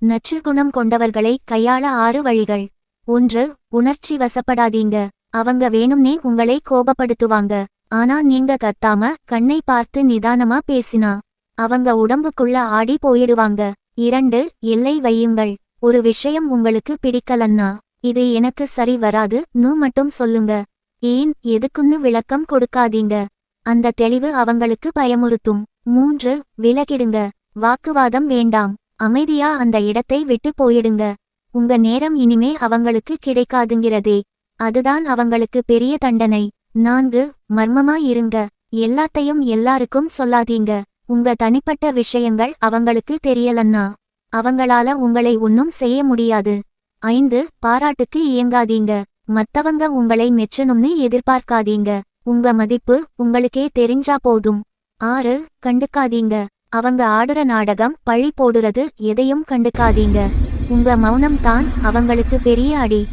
நச்சு குணம் கொண்டவர்களை கையாள ஆறு வழிகள். ஒன்று உணர்ச்சி வசப்படாதீங்க. அவங்க வேணும்னே உங்களை கோபப்படுத்துவாங்க. ஆனா நீங்க கத்தாம கண்ணை பார்த்து நிதானமா பேசினா அவங்க உடம்புக்குள்ள ஆடி போயிடுவாங்க. இரண்டு எல்லை வையுங்கள். ஒரு விஷயம் உங்களுக்கு பிடிக்கலன்னா இது எனக்கு சரி வராது நூ மட்டும் சொல்லுங்க. ஏன் எதுக்குன்னு விளக்கம் கொடுக்காதீங்க. அந்த தெளிவு அவங்களுக்கு பயமுறுத்தும். மூன்று விலகிடுங்க. வாக்குவாதம் வேண்டாம். அமைதியா அந்த இடத்தை விட்டு போயிடுங்க. உங்க நேரம் இனிமே அவங்களுக்கு கிடைக்காதுங்கிறதே. அதுதான் அவங்களுக்கு பெரிய தண்டனை. நான்கு மர்மமா இருங்க. எல்லாத்தையும் எல்லாருக்கும் சொல்லாதீங்க. உங்க தனிப்பட்ட விஷயங்கள் அவங்களுக்கு தெரியலன்னா அவங்களால உங்களை ஒன்னும் செய்ய முடியாது. ஐந்து பாராட்டுக்கு இயங்காதீங்க. மத்தவங்க உங்களை மெச்சணும்னு எதிர்பார்க்காதீங்க. உங்க மதிப்பு உங்களுக்கே தெரிஞ்சா போதும். ஆறு கண்டுக்காதீங்க. அவங்க ஆடுற நாடகம் பழி போடுறது எதையும் கண்டுக்காதீங்க. உங்க மௌனம் தான் அவங்களுக்கு பெரிய அடி.